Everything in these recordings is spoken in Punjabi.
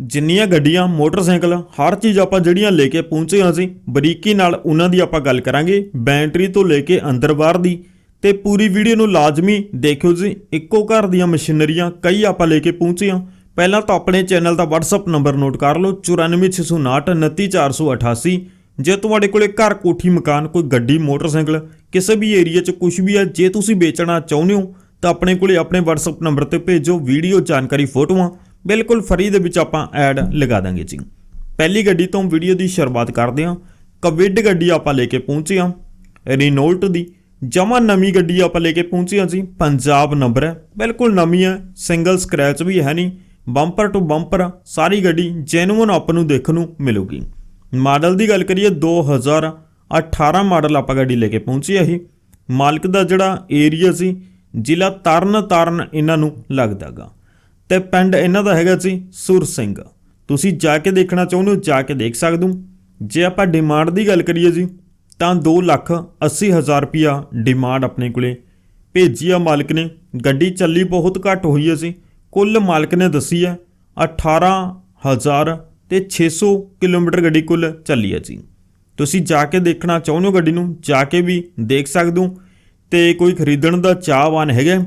ਜਿੰਨੀਆਂ ਗੱਡੀਆਂ, ਮੋਟਰਸਾਈਕਲ, ਹਰ ਚੀਜ਼ ਆਪਾਂ ਜਿਹੜੀਆਂ ਲੈ ਕੇ ਪਹੁੰਚੇ ਹਾਂ ਅਸੀਂ, ਬਰੀਕੀ ਨਾਲ ਉਹਨਾਂ ਦੀ ਆਪਾਂ ਗੱਲ ਕਰਾਂਗੇ, ਬੈਟਰੀ ਤੋਂ ਲੈ ਕੇ ਅੰਦਰ ਬਾਹਰ ਦੀ। ਤੇ ਪੂਰੀ ਵੀਡੀਓ ਨੂੰ ਲਾਜ਼ਮੀ ਦੇਖਿਓ ਜੀ, ਇੱਕੋ ਘਰ ਦੀਆਂ ਮਸ਼ੀਨਰੀਆਂ ਕਈ ਆਪਾਂ ਲੈ ਕੇ ਪਹੁੰਚੇ ਹਾਂ। ਪਹਿਲਾਂ ਤਾਂ ਆਪਣੇ ਚੈਨਲ ਦਾ WhatsApp ਨੰਬਰ ਨੋਟ ਕਰ ਲਓ 9469299488 ਜੇ ਤੁਹਾਡੇ ਕੋਲੇ ਘਰ, ਕੋਠੀ, ਮਕਾਨ, ਕੋਈ ਗੱਡੀ, ਮੋਟਰਸਾਈਕਲ, ਕਿਸੇ ਵੀ ਏਰੀਆ 'ਚ ਕੁਝ ਵੀ ਹੈ, ਜੇ ਤੁਸੀਂ ਵੇਚਣਾ ਚਾਹੁੰਦੇ ਹੋ, ਤਾਂ ਆਪਣੇ ਕੋਲੇ ਆਪਣੇ WhatsApp ਨੰਬਰ ਤੇ ਭੇਜੋ, ਵੀਡੀਓ ਜਾਣਕਾਰੀ ਫੋਟੋਆਂ। ਬਿਲਕੁਲ ਫਰੀ ਦੇ ਵਿੱਚ ਆਪਾਂ ਐਡ ਲਗਾ ਦਾਂਗੇ ਜੀ। ਪਹਿਲੀ ਗੱਡੀ ਤੋਂ ਵੀਡੀਓ ਦੀ ਸ਼ੁਰੂਆਤ ਕਰਦੇ ਹਾਂ। ਕਵਿਡ ਗੱਡੀ ਆਪਾਂ ਲੈ ਕੇ ਪਹੁੰਚੇ ਹਾਂ। ਰੀਨੋਲਟ ਦੀ ਜਮਾ ਨਵੀਂ ਗੱਡੀ ਆਪਾਂ ਲੈ ਕੇ ਪਹੁੰਚੇ ਹਾਂ ਜੀ। ਪੰਜਾਬ ਨੰਬਰ ਹੈ। ਬਿਲਕੁਲ ਨਵੀਂ ਹੈ। ਸਿੰਗਲ ਸਕ੍ਰੈਚ ਵੀ ਹੈ ਨਹੀਂ। ਬੰਪਰ ਟੂ ਬੰਪਰ ਸਾਰੀ ਗੱਡੀ ਜੈਨੂਇਨ ਆਪਾਂ ਨੂੰ ਦੇਖਣ ਨੂੰ ਮਿਲੂਗੀ। ਮਾਡਲ ਦੀ ਗੱਲ ਕਰੀਏ 2018 ਮਾਡਲ ਆਪਾਂ ਗੱਡੀ ਲੈ ਕੇ ਪਹੁੰਚੇ ਆ ਇਹ। ਮਾਲਕ ਦਾ ਜਿਹੜਾ ਏਰੀਆ ਸੀ, ਜ਼ਿਲ੍ਹਾ ਤਰਨ ਤਾਰਨ ਇਹਨਾਂ ਨੂੰ ਲੱਗਦਾਗਾ। ਤੇ ਪਿੰਡ ਇਹਨਾਂ ਦਾ ਹੈਗਾ ਸੀ ਸੁਰ ਸਿੰਘ। ਤੁਸੀਂ ਜਾ ਕੇ ਦੇਖਣਾ ਚਾਹੁੰਦੇ ਹੋ, ਜਾ ਕੇ ਦੇਖ ਸਕਦੇ। ਹੋ ਜੇ ਆਪਾਂ ਡਿਮਾਂਡ ਦੀ ਗੱਲ ਕਰੀਏ ਜੀ, ਤਾਂ 2 ਲੱਖ 80 ਹਜ਼ਾਰ ਰੁਪਿਆ ਡਿਮਾਂਡ ਆਪਣੇ ਕੋਲੇ। ਭੇਜੀ ਆ ਮਾਲਕ ਨੇ, ਗੱਡੀ ਚੱਲੀ ਬਹੁਤ ਘੱਟ ਹੋਈ ਹੈ ਸੀ ਕੁੱਲ ਮਾਲਕ ਨੇ ਦੱਸੀ ਹੈ 18000 ਤੇ 600 ਕਿਲੋਮੀਟਰ ਗੱਡੀ ਕੁੱਲ ਚੱਲੀ ਹੈ ਜੀ। ਤੁਸੀਂ ਜਾ ਕੇ ਦੇਖਣਾ ਚਾਹੁੰਦੇ ਹੋ ਗੱਡੀ ਨੂੰ, ਜਾ ਕੇ ਵੀ ਦੇਖ ਸਕਦੇ। ਹੋ ਤੇ ਕੋਈ ਖਰੀਦਣ ਦਾ ਚਾਹਵਾਨ ਹੈਗਾ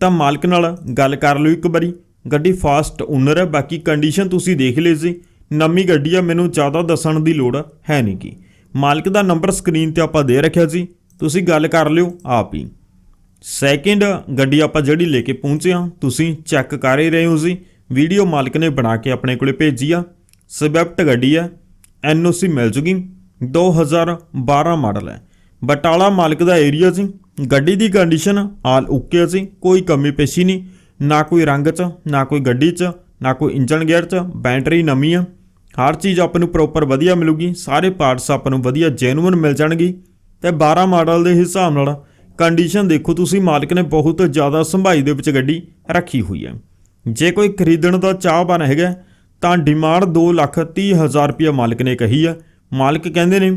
ਤਾਂ ਮਾਲਕ ਨਾਲ ਗੱਲ ਕਰ ਲਿਓ ਇੱਕ ਵਾਰੀ। ਗੱਡੀ ਫਾਸਟ ਓਨਰ ਹੈ, ਬਾਕੀ ਕੰਡੀਸ਼ਨ ਤੁਸੀਂ ਦੇਖ ਲਈ ਸੀ ਨਵੀਂ ਗੱਡੀ ਆ, ਮੈਨੂੰ ਜ਼ਿਆਦਾ ਦੱਸਣ ਦੀ ਲੋੜ ਹੈ ਨਹੀਂ ਕੀ ਮਾਲਕ ਦਾ ਨੰਬਰ ਸਕਰੀਨ ਤੇ ਆਪਾਂ ਦੇ ਰੱਖਿਆ ਸੀ ਤੁਸੀਂ ਗੱਲ ਕਰ ਲਿਓ ਆਪ ਹੀ। ਸੈਕਿੰਡ ਗੱਡੀ ਆਪਾਂ ਜਿਹੜੀ ਲੈ ਕੇ ਪਹੁੰਚੇ ਹਾਂ, ਤੁਸੀਂ ਚੈੱਕ ਕਰ ਹੀ ਰਹੇ ਹੋ ਜੀ। ਵੀਡੀਓ ਮਾਲਕ ਨੇ ਬਣਾ ਕੇ ਆਪਣੇ ਕੋਲੇ ਭੇਜੀ ਆ। ਸਵਿਫਟ ਗੱਡੀ ਆ ਐਨਓਸੀ ਮਿਲ ਜੂਗੀ। 2012 ਮਾਡਲ ਹੈ। ਬਟਾਲਾ ਮਾਲਕ ਦਾ ਏਰੀਆ ਸੀ ਗੱਡੀ ਦੀ ਕੰਡੀਸ਼ਨ ਆਲ ਓਕੇ ਸੀ ਕੋਈ ਕਮੀ ਪੇਸ਼ੀ ਨਹੀਂ। ਨਾ ਕੋਈ ਰੰਗ 'ਚ, ਨਾ ਕੋਈ ਗੱਡੀ 'ਚ, ਨਾ ਕੋਈ ਇੰਜਨ ਗੇਅਰ 'ਚ, ਬੈਟਰੀ ਨਵੀਂ ਆ। ਹਰ ਚੀਜ਼ ਆਪਾਂ ਨੂੰ ਪ੍ਰੋਪਰ ਵਧੀਆ ਮਿਲੂਗੀ, ਸਾਰੇ ਪਾਰਟਸ ਆਪਾਂ ਨੂੰ ਵਧੀਆ ਜੈਨੂਇਨ ਮਿਲ ਜਾਣਗੇ। ਤੇ 12 ਮਾਡਲ ਦੇ ਹਿਸਾਬ ਨਾਲ ਕੰਡੀਸ਼ਨ ਦੇਖੋ ਤੁਸੀਂ, ਮਾਲਕ ਨੇ ਬਹੁਤ ਜ਼ਿਆਦਾ ਸੰਭਾਈ ਦੇ ਵਿੱਚ ਗੱਡੀ ਰੱਖੀ ਹੋਈ ਹੈ। ਜੇ ਕੋਈ ਖਰੀਦਣ ਦਾ ਚਾਹਵਾਨ ਹੈਗਾ, ਤਾਂ ਡਿਮਾਂਡ 2 ਲੱਖ 30 ਹਜ਼ਾਰ ਰੁਪਏ ਮਾਲਕ ਨੇ ਕਹੀ ਆ। ਮਾਲਕ ਕਹਿੰਦੇ ਨੇ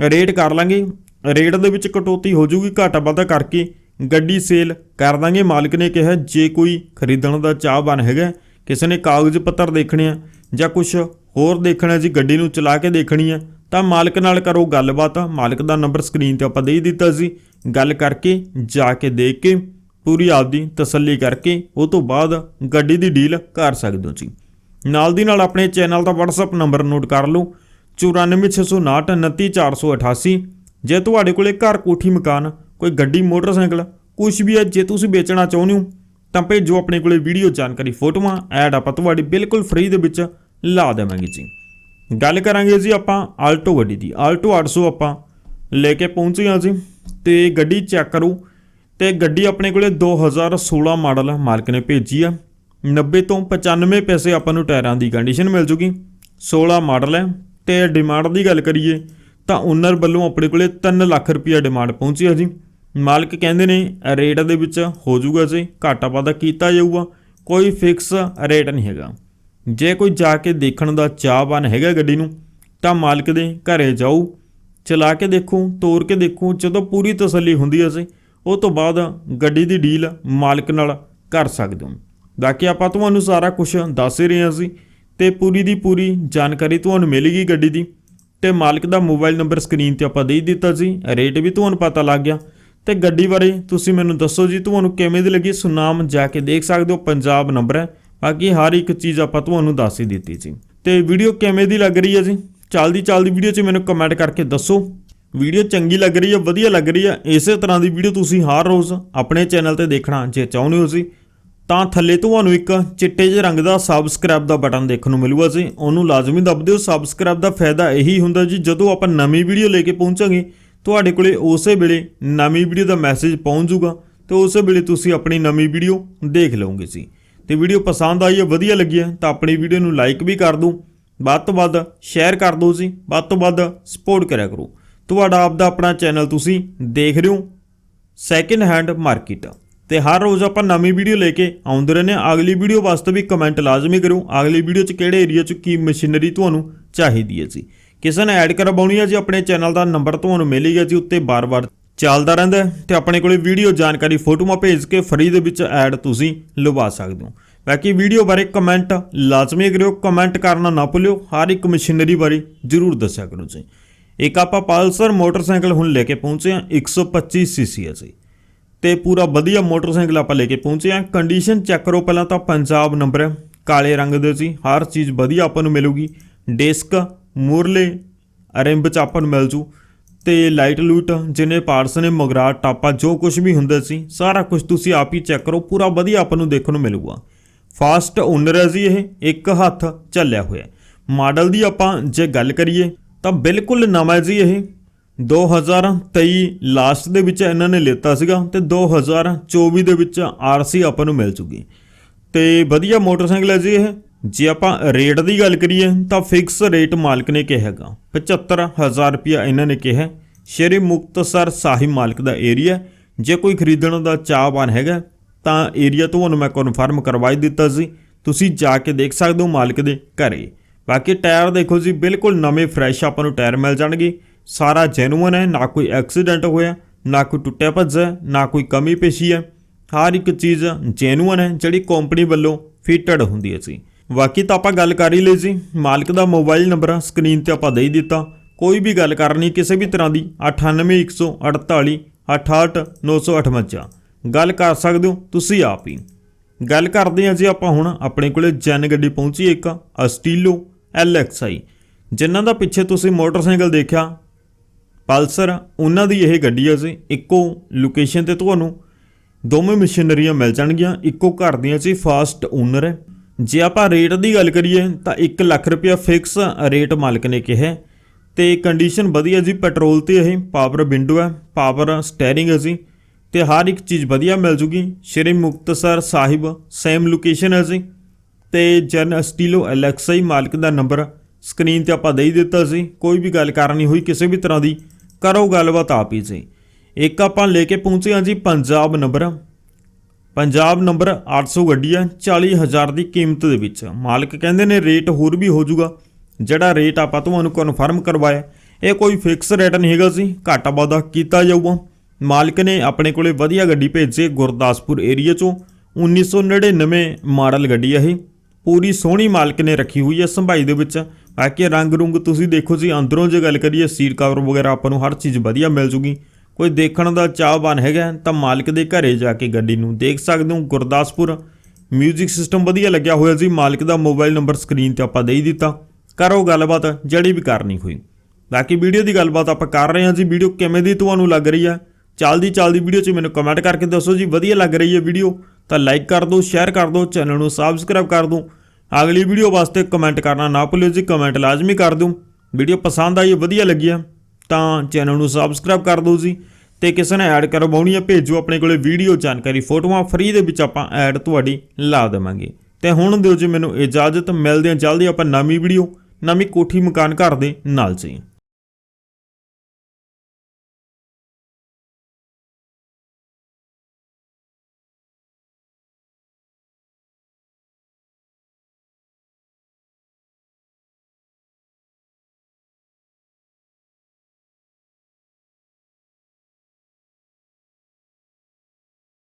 ਰੇਟ ਕਰ ਲਾਂਗੇ। ਰੇਟ ਦੇ ਵਿੱਚ ਕਟੌਤੀ ਹੋ ਜਾਊਗੀ, ਘਾਟਾ ਵਾਧਾ ਕਰਕੇ ਗੱਡੀ ਸੇਲ ਕਰ ਦਾਂਗੇ। ਮਾਲਕ ਨੇ ਕਿਹਾ, ਜੇ ਕੋਈ ਖਰੀਦਣ ਦਾ ਚਾਹਵਾਨ ਹੈਗਾ, ਕਿਸੇ ਨੇ ਕਾਗਜ਼ ਪੱਤਰ ਦੇਖਣੇ ਆ ਜਾਂ ਕੁਝ ਹੋਰ ਦੇਖਣਾ ਜੀ, ਗੱਡੀ ਨੂੰ ਚਲਾ ਕੇ ਦੇਖਣੀ ਆ, ਤਾਂ ਮਾਲਕ ਨਾਲ ਕਰੋ ਗੱਲਬਾਤ। ਮਾਲਕ ਦਾ ਨੰਬਰ ਸਕਰੀਨ ਤੇ ਆਪਾਂ ਦੇ ਦਿੱਤਾ ਸੀ। ਗੱਲ ਕਰਕੇ ਜਾ ਕੇ ਦੇਖ ਕੇ, ਪੂਰੀ ਆਪਦੀ ਤਸੱਲੀ ਕਰਕੇ, ਉਹ ਤੋਂ ਬਾਅਦ ਗੱਡੀ ਦੀ ਡੀਲ ਕਰ ਸਕਦੇ ਹੋ ਜੀ। ਨਾਲ ਦੀ ਨਾਲ ਆਪਣੇ ਚੈਨਲ ਦਾ WhatsApp ਨੰਬਰ ਨੋਟ ਕਰ ਲਓ। 9469299488 ਜੇ ਤੁਹਾਡੇ ਕੋਲੇ ਘਰ ਕੋਠੀ ਮਕਾਨ ਕੋਈ ਗੱਡੀ, ਮੋਟਰਸਾਈਕਲ ਕੁਝ ਵੀ ਹੈ, ਜੇ ਤੁਸੀਂ ਵੇਚਣਾ ਚਾਹੁੰਦੇ ਹੋ, ਤਾਂ ਭੇਜੋ ਆਪਣੇ ਕੋਲੇ ਵੀਡੀਓ ਜਾਣਕਾਰੀ ਫੋਟੋਆਂ, ਐਡ ਆਪਾਂ ਤੁਹਾਡੀ ਬਿਲਕੁਲ ਫ੍ਰੀ ਦੇ ਵਿੱਚ ਲਾ ਦੇਵਾਂਗੇ ਜੀ। ਗੱਲ ਕਰਾਂਗੇ ਜੀ ਆਪਾਂ ਆਲਟੋ ਗੱਡੀ ਦੀ, ਆਲਟੋ 800 ਆਪਾਂ ਲੈ ਕੇ ਪਹੁੰਚੇ ਹਾਂ ਜੀ, ਤੇ ਗੱਡੀ ਚੈੱਕ ਕਰੋ, ਤੇ ਗੱਡੀ ਆਪਣੇ ਕੋਲੇ 2016 ਮਾਡਲ ਮਾਲਕ ਨੇ ਭੇਜੀ ਆ। 90 ਤੋਂ 95 ਪੈਸੇ ਆਪਾਂ ਨੂੰ ਟਾਇਰਾਂ ਦੀ ਕੰਡੀਸ਼ਨ ਮਿਲ ਜੂਗੀ। 16 ਮਾਡਲ ਹੈ, ਤੇ ਡਿਮਾਂਡ ਦੀ ਗੱਲ ਕਰੀਏ, ਤਾਂ ਓਨਰ ਵੱਲੋਂ ਆਪਣੇ ਕੋਲੇ 3 ਲੱਖ ਰੁਪਈਆ ਡਿਮਾਂਡ ਪਹੁੰਚੀ ਆ ਜੀ। ਮਾਲਕ ਕਹਿੰਦੇ ਨੇ, ਰੇਟ ਦੇ ਵਿੱਚ ਹੋ ਜਾਊਗਾ ਜੀ ਘਾਟਾ ਵਾਧਾ ਕੀਤਾ ਜਾਊਗਾ, ਕੋਈ ਫਿਕਸ ਰੇਟ ਨਹੀਂ ਹੈਗਾ। ਜੇ ਕੋਈ ਜਾ ਕੇ ਦੇਖਣ ਦਾ ਚਾਹਵਾਨ ਹੈਗਾ ਗੱਡੀ ਨੂੰ, ਤਾਂ ਮਾਲਕ ਦੇ ਘਰੇ ਜਾਓ ਚਲਾ ਕੇ ਦੇਖੋ ਤੋੜ ਕੇ ਦੇਖੋ, ਜਦੋਂ ਪੂਰੀ ਤਸੱਲੀ ਹੁੰਦੀ ਹੈ ਜੀ, ਉਹ ਤੋਂ ਬਾਅਦ ਗੱਡੀ ਦੀ ਡੀਲ ਮਾਲਕ ਨਾਲ ਕਰ ਸਕਦੇ ਹੋ। ਬਾਕੀ ਆਪਾਂ ਤੁਹਾਨੂੰ ਸਾਰਾ ਕੁਝ ਦੱਸ ਹੀ ਰਹੇ ਹਾਂ ਜੀ, ਤੇ ਪੂਰੀ ਦੀ ਪੂਰੀ ਜਾਣਕਾਰੀ ਤੁਹਾਨੂੰ ਮਿਲੇਗੀ ਗੱਡੀ ਦੀ, ਤੇ ਮਾਲਕ ਦਾ ਮੋਬਾਈਲ ਨੰਬਰ ਸਕਰੀਨ ਤੇ ਆਪਾਂ ਦੇ ਦਿੱਤਾ ਸੀ ਰੇਟ ਵੀ ਤੁਹਾਨੂੰ ਪਤਾ ਲੱਗ ਗਿਆ। ਤੇ ਗੱਡੀ ਬਾਰੇ ਤੁਸੀਂ ਮੈਨੂੰ ਦੱਸੋ ਜੀ, ਤੁਹਾਨੂੰ ਕਿਵੇਂ ਦੀ ਲੱਗੀ? ਸੁਨਾਮ ਜਾ ਕੇ ਦੇਖ ਸਕਦੇ ਹੋ, ਪੰਜਾਬ ਨੰਬਰ ਹੈ। ਬਾਕੀ ਹਰ ਇੱਕ ਚੀਜ਼ ਆਪਾਂ ਤੁਹਾਨੂੰ ਦੱਸ ਹੀ ਦਿੱਤੀ ਜੀ ਤੇ ਵੀਡੀਓ ਕਿਵੇਂ ਦੀ ਲੱਗ ਰਹੀ ਹੈ ਜੀ? ਚੱਲਦੀ ਚੱਲਦੀ ਵੀਡੀਓ 'ਚ ਮੈਨੂੰ ਕਮੈਂਟ ਕਰਕੇ ਦੱਸੋ। ਵੀਡੀਓ ਚੰਗੀ ਲੱਗ ਰਹੀ ਹੈ, ਵਧੀਆ ਲੱਗ ਰਹੀ ਹੈ? ਇਸੇ ਤਰ੍ਹਾਂ ਦੀ ਵੀਡੀਓ ਤੁਸੀਂ ਹਰ ਰੋਜ਼ ਆਪਣੇ ਚੈਨਲ ਤੇ ਦੇਖਣਾ ਜੇ ਚਾਹੁੰਦੇ ਹੋ ਜੀ, ਤਾਂ ਥੱਲੇ ਤੁਹਾਨੂੰ ਇੱਕ ਚਿੱਟੇ ਜਿਹੇ ਰੰਗ ਦਾ ਸਬਸਕ੍ਰਾਈਬ ਦਾ ਬਟਨ ਦੇਖਣ ਨੂੰ ਮਿਲੂਗਾ ਜੀ। ਉਹਨੂੰ ਲਾਜ਼ਮੀ ਦੱਬ ਦਿਓ। ਸਬਸਕ੍ਰਾਈਬ ਦਾ ਫਾਇਦਾ ਇਹੀ ਹੁੰਦਾ ਜੀ, ਜਦੋਂ ਆਪਾਂ ਨਵੀਂ ਵੀਡੀਓ ਲੈ ਕੇ ਪਹੁੰਚਾਂਗੇ ਤੁਹਾਡੇ ਕੋਲੇ ਉਸੇ ਵੇਲੇ ਨਵੀਂ ਵੀਡੀਓ ਦਾ ਮੈਸੇਜ ਪਹੁੰਚ ਜਾਊਗਾ ਤੇ ਉਸੇ ਵੇਲੇ ਤੁਸੀਂ ਆਪਣੀ ਨਵੀਂ ਵੀਡੀਓ ਦੇਖ ਲਓਗੇ ਜੀ। ਤੇ ਵੀਡੀਓ ਪਸੰਦ ਆਈ ਹੈ ਵਧੀਆ ਲੱਗੀ ਹੈ ਤਾਂ ਆਪਣੀ ਵੀਡੀਓ ਨੂੰ ਲਾਈਕ ਵੀ ਕਰ ਦਿਓ, ਵੱਧ ਤੋਂ ਵੱਧ ਸ਼ੇਅਰ ਕਰ ਦਿਓ ਜੀ, ਵੱਧ ਤੋਂ ਵੱਧ ਸਪੋਰਟ ਕਰਿਆ ਕਰੋ। ਤੁਹਾਡਾ ਆਪਦਾ ਆਪਣਾ ਚੈਨਲ ਤੁਸੀਂ ਦੇਖ ਰਹੇ ਹੋ ਸੈਕਿੰਡ ਹੈਂਡ ਮਾਰਕੀਟ ਤੇ ਹਰ ਰੋਜ਼ ਆਪਾਂ ਨਵੀਂ ਵੀਡੀਓ ਲੈ ਕੇ ਆਉਂਦੇ ਰਹਿੰਦੇ ਹਾਂ। ਅਗਲੀ ਵੀਡੀਓ ਵਾਸਤੇ ਵੀ ਕਮੈਂਟ ਲਾਜ਼ਮੀ ਕਰੋ ਅਗਲੀ ਵੀਡੀਓ 'ਚ ਕਿਹੜੇ ਏਰੀਆ 'ਚ ਕੀ ਮਸ਼ੀਨਰੀ ਤੁਹਾਨੂੰ ਚਾਹੀਦੀ ਹੈ ਜੀ। ਕਿਸੇ ਨੇ ਐਡ ਕਰਵਾਉਣੀ ਹੈ ਜੀ, ਆਪਣੇ ਚੈਨਲ ਦਾ ਨੰਬਰ ਤੁਹਾਨੂੰ ਮਿਲੇਗਾ ਜੀ ਉੱਤੇ ਬਾਰ-ਬਾਰ ਚੱਲਦਾ ਰਹਿੰਦਾ ਹੈ ਤੇ ਆਪਣੇ ਕੋਲੇ ਵੀਡੀਓ ਜਾਣਕਾਰੀ ਫੋਟੋਆਂ ਭੇਜ ਕੇ ਫਰੀ ਦੇ ਵਿੱਚ ਐਡ ਤੁਸੀਂ ਲਵਾ ਸਕਦੇ ਹੋ। ਬਾਕੀ ਵੀਡੀਓ ਬਾਰੇ ਕਮੈਂਟ ਲਾਜ਼ਮੀ ਕਰਿਓ ਕਮੈਂਟ ਕਰਨਾ ਨਾ ਭੁੱਲਿਓ, ਹਰ ਇੱਕ ਮਸ਼ੀਨਰੀ ਬਾਰੇ ਜਰੂਰ ਦੱਸਿਆ ਕਰੋ ਜੀ। ਇੱਕ ਆਪਾਂ ਪਲਸਰ ਮੋਟਰਸਾਈਕਲ ਹੁਣ ਲੈ ਕੇ ਪਹੁੰਚੇ ਹਾਂ 125 ਸੀਸੀ ਹੈ ਜੀ। ਤੇ ਪੂਰਾ ਵਧੀਆ ਮੋਟਰਸਾਈਕਲ ਆਪਾਂ ਲੈ ਕੇ ਪਹੁੰਚੇ ਹਾਂ। ਕੰਡੀਸ਼ਨ ਚੈੱਕ ਕਰੋ ਪਹਿਲਾਂ ਤਾਂ ਪੰਜਾਬ ਨੰਬਰ ਹੈ, ਕਾਲੇ ਰੰਗ ਦੇ ਸੀ ਹਰ ਚੀਜ਼ ਵਧੀਆ ਆਪਾਂ ਨੂੰ ਮਿਲੂਗੀ। ਡਿਸਕ ਮੁਰਲੇ ਰਿੰਬ ਚ ਆਪਾਂ ਨੂੰ ਮਿਲ ਜੂ ਤੇ ਲਾਈਟ ਲੂਟ ਜਿੰਨੇ ਪਾਰਟਸ ਨੇ ਮਗਰਾ ਟਾਪਾ ਜੋ ਕੁਝ ਵੀ ਹੁੰਦਾ ਸੀ, ਸਾਰਾ ਕੁਝ ਤੁਸੀਂ ਆਪ ਹੀ ਚੈੱਕ ਕਰੋ, ਪੂਰਾ ਵਧੀਆ ਆਪਾਂ ਨੂੰ ਦੇਖਣ ਨੂੰ ਮਿਲੂਗਾ। ਫਾਸਟ ਓਨਰ ਹੈ ਜੀ ਇਹ, ਇੱਕ ਹੱਥ ਚੱਲਿਆ ਹੋਇਆ। ਮਾਡਲ ਦੀ ਆਪਾਂ ਜੇ ਗੱਲ ਕਰੀਏ, ਤਾਂ ਬਿਲਕੁਲ ਨਵਾਂ ਜੀ ਇਹ। 2023 ਲਾਸਟ ਦੇ ਵਿੱਚ ਇਹਨਾਂ ਨੇ ਲਿੱਤਾ ਸੀਗਾ ਤੇ 2024 ਦੇ ਵਿੱਚ ਆਰਸੀ ਆਪਾਂ ਨੂੰ ਮਿਲ ਚੁੱਕੀ ਤੇ ਵਧੀਆ ਮੋਟਰਸਾਈਕਲ ਹੈ ਜੀ ਇਹ। ਜੇ ਆਪਾਂ ਰੇਟ ਦੀ ਗੱਲ ਕਰੀਏ ਤਾਂ ਫਿਕਸ ਰੇਟ ਮਾਲਕ ਨੇ ਕਿਹਾ ਹੈਗਾ। 75000 ਰੁਪਇਆ ਇਹਨਾਂ ਨੇ ਕਿਹਾ। ਸ਼੍ਰੀ ਮੁਕਤਸਰ ਸਾਹਿਬ ਮਾਲਕ ਦਾ ਏਰੀਆ ਜੇ ਕੋਈ ਖਰੀਦਣ ਦਾ ਚਾਹਵਾਨ ਹੈਗਾ ਤਾਂ ਏਰੀਆ ਤੁਹਾਨੂੰ ਮੈਂ ਕਨਫਰਮ ਕਰਵਾਈ ਦਿੱਤਾ ਸੀ। ਤੁਸੀਂ ਜਾ ਕੇ ਦੇਖ ਸਕਦੇ ਹੋ ਮਾਲਕ ਦੇ ਘਰੇ। ਬਾਕੀ ਟਾਇਰ ਦੇਖੋ ਜੀ, ਬਿਲਕੁਲ ਨਵੇਂ ਫਰੈਸ਼ ਆਪਾਂ ਨੂੰ ਟਾਇਰ ਮਿਲ ਜਾਣਗੇ। ਸਾਰਾ ਜੈਨੂਇਨ ਹੈ, ਨਾ ਕੋਈ ਐਕਸੀਡੈਂਟ ਹੋਇਆ, ਨਾ ਕੋਈ ਟੁੱਟਿਆ ਭੱਜਿਆ, ਨਾ ਕੋਈ ਕਮੀ ਪੇਸ਼ੀ ਹੈ। ਹਰ ਇੱਕ ਚੀਜ਼ ਜੈਨੂਇਨ ਹੈ, ਜਿਹੜੀ ਕੰਪਨੀ ਵੱਲੋਂ ਫਿਟਡ ਹੁੰਦੀ ਹੈ ਜੀ। ਬਾਕੀ ਤਾਂ ਆਪਾਂ ਗੱਲ ਕਰ ਹੀ ਲਈ ਸੀ। ਮਾਲਕ ਦਾ ਮੋਬਾਈਲ ਨੰਬਰ, ਸਕਰੀਨ ਤੇ ਆਪਾਂ ਦੇ ਹੀ ਦਿੱਤਾ। ਕੋਈ ਵੀ ਗੱਲ ਕਰਨੀ ਕਿਸੇ ਵੀ ਤਰ੍ਹਾਂ ਦੀ 98148 68958 ਗੱਲ ਕਰ ਸਕਦੇ ਹੋ ਤੁਸੀਂ ਆਪ ਹੀ। ਗੱਲ ਕਰਦੇ ਹਾਂ ਜੀ ਆਪਾਂ ਹੁਣ ਆਪਣੇ ਕੋਲੇ ਜੈਨ ਗੱਡੀ ਪਹੁੰਚੀ ਇੱਕ, ਅਸਟੀਲੋ LXI ਜਿਨ੍ਹਾਂ ਦਾ ਪਿੱਛੇ ਤੁਸੀਂ ਮੋਟਰਸਾਈਕਲ ਦੇਖਿਆ। ਪਲਸਰ, ਉਹਨਾਂ ਦੀ ਇਹ ਗੱਡੀ ਹੈ ਜੀ। ਇੱਕੋ ਲੋਕੇਸ਼ਨ ਤੇ ਤੁਹਾਨੂੰ ਦੋਵੇਂ ਮਸ਼ੀਨਰੀਆਂ ਮਿਲ ਜਾਣਗੀਆਂ। ਇੱਕੋ ਘਰ ਦੀਆਂ ਜੀ, ਫਾਸਟ ਓਨਰ ਹੈ। ਜੇ ਆਪਾਂ ਰੇਟ ਦੀ ਗੱਲ ਕਰੀਏ, ਤਾਂ 1 ਲੱਖ ਰੁਪਇਆ ਫਿਕਸ ਰੇਟ ਮਾਲਕ ਨੇ ਕਿਹਾ ਹੈ। ਤੇ ਕੰਡੀਸ਼ਨ ਵਧੀਆ ਜੀ ਪੈਟਰੋਲ ਤੇ ਇਹ ਪਾਵਰ ਵਿੰਡੋ ਹੈ ਪਾਵਰ ਸਟੀਅਰਿੰਗ ਹੈ ਜੀ। ਤੇ ਹਰ ਇੱਕ ਚੀਜ਼ ਵਧੀਆ ਮਿਲ ਜੂਗੀ। ਸ਼੍ਰੀ ਮੁਕਤਸਰ ਸਾਹਿਬ ਸੇਮ ਲੋਕੇਸ਼ਨ ਹੈ ਜੀ। ਤੇ ਜਨ ਸਟੀਲੋ ਐਲਐਕਸਆਈ ਮਾਲਕ ਦਾ ਨੰਬਰ ਸਕਰੀਨ ਤੇ ਆਪਾਂ ਦੇ ਦਿੱਤਾ ਸੀ ਕੋਈ ਵੀ ਗੱਲ ਕਰਨੀ ਹੋਈ ਕਿਸੇ ਵੀ ਤਰ੍ਹਾਂ ਦੀ, ਕਰੋ ਗੱਲਬਾਤ ਆਪ ਹੀ ਜੀ। ਇੱਕ ਆਪਾਂ ਲੈ ਕੇ ਪਹੁੰਚੇ ਹਾਂ ਜੀ, ਪੰਜਾਬ ਨੰਬਰ ਪੰਜਾਬ ਨੰਬਰ 800 ਗੱਡੀ ਹੈ 40000 ਦੀ ਕੀਮਤ ਦੇ ਵਿੱਚ। ਮਾਲਕ ਕਹਿੰਦੇ ਨੇ ਰੇਟ ਹੋਰ ਵੀ ਹੋ ਜਾਊਗਾ ਜਿਹੜਾ ਰੇਟ ਆਪਾਂ ਤੁਹਾਨੂੰ ਕਨਫਰਮ ਕਰਵਾਇਆ, ਇਹ ਕੋਈ ਫਿਕਸ ਰੇਟ ਨਹੀਂ ਹੈਗਾ ਸੀ ਘਾਟਾ ਵਾਧਾ ਕੀਤਾ ਜਾਊਗਾ। ਮਾਲਕ ਨੇ ਆਪਣੇ ਕੋਲੇ ਵਧੀਆ ਗੱਡੀ ਭੇਜੀ ਗੁਰਦਾਸਪੁਰ ਏਰੀਆ ਚੋਂ। 1999 ਮਾਡਲ ਗੱਡੀ ਹੈ ਇਹ। ਪੂਰੀ ਸੋਹਣੀ ਮਾਲਕ ਨੇ ਰੱਖੀ ਹੋਈ ਹੈ ਸੰਭਾਈ ਦੇ ਵਿੱਚ। ਬਾਕੀ ਰੰਗ ਰੁੰਗ ਤੁਸੀਂ ਦੇਖੋ ਜੀ, ਅੰਦਰੋਂ ਜੇ ਗੱਲ ਕਰੀਏ, ਸੀਟ ਕਵਰ ਵਗੈਰਾ ਆਪਾਂ ਨੂੰ ਹਰ ਚੀਜ਼ ਵਧੀਆ ਮਿਲ ਜੂਗੀ। ਕੋਈ ਦੇਖਣ ਦਾ ਚਾਹਵਾਨ ਹੈਗਾ, ਤਾਂ ਮਾਲਕ ਦੇ ਘਰੇ ਜਾ ਕੇ ਗੱਡੀ ਨੂੰ ਦੇਖ ਸਕਦੇ ਹੋ, ਗੁਰਦਾਸਪੁਰ। ਮਿਊਜ਼ਿਕ ਸਿਸਟਮ ਵਧੀਆ ਲੱਗਿਆ ਹੋਇਆ ਸੀ, ਮਾਲਕ ਦਾ ਮੋਬਾਈਲ ਨੰਬਰ ਸਕਰੀਨ ਤੇ ਆਪਾਂ ਦੇ ਹੀ ਦਿੱਤਾ। ਕਰੋ ਗੱਲਬਾਤ, ਜਿਹੜੀ ਵੀ ਕਰਨੀ ਹੋਈ। ਬਾਕੀ ਵੀਡੀਓ ਦੀ ਗੱਲਬਾਤ ਆਪਾਂ ਕਰ ਰਹੇ ਹਾਂ ਜੀ, ਵੀਡੀਓ ਕਿਵੇਂ ਦੀ ਤੁਹਾਨੂੰ ਲੱਗ ਰਹੀ ਹੈ? ਚੱਲਦੀ ਚੱਲਦੀ ਵੀਡੀਓ 'ਚ ਮੈਨੂੰ ਕਮੈਂਟ ਕਰਕੇ ਦੱਸੋ ਜੀ, ਵਧੀਆ ਲੱਗ ਰਹੀ ਹੈ ਵੀਡੀਓ? ਤਾਂ ਲਾਈਕ ਕਰ ਦਿਓ ਸ਼ੇਅਰ ਕਰ ਦਿਓ ਚੈਨਲ ਨੂੰ ਸਬਸਕ੍ਰਾਈਬ ਕਰ ਦਿਓ। ਅਗਲੀ ਵੀਡੀਓ ਵਾਸਤੇ ਕਮੈਂਟ ਕਰਨਾ ਨਾ ਭੁੱਲਿਓ ਜੀ ਕਮੈਂਟ ਲਾਜ਼ਮੀ ਕਰ ਦਿਓ। ਵੀਡੀਓ ਪਸੰਦ ਆਈ, ਵਧੀਆ ਲੱਗੀ ਆ ਤਾਂ ਚੈਨਲ ਨੂੰ ਸਬਸਕ੍ਰਾਈਬ ਕਰ ਦਿਓ ਜੀ ਤੇ ਕਿਸੇ ਨੇ ਐਡ ਕਰਵਾਉਣੀ ਹੈ ਭੇਜੋ ਆਪਣੇ ਕੋਲੇ ਵੀਡੀਓ ਜਾਣਕਾਰੀ, ਫੋਟੋਆਂ ਫ੍ਰੀ ਦੇ ਵਿੱਚ ਆਪਾਂ ਐਡ ਤੁਹਾਡੀ ਲਾ ਦੇਵਾਂਗੇ। ਤੇ ਹੁਣ ਦਿਓ ਜੀ ਮੈਨੂੰ ਇਜਾਜ਼ਤ, ਮਿਲਦੇ ਹਾਂ ਜਲਦੀ ਆਪਾਂ ਨਵੀਂ ਵੀਡੀਓ ਨਵੀਂ ਕੋਠੀ ਮਕਾਨ ਘਰ ਦੇ ਨਾਲ ਜੀ।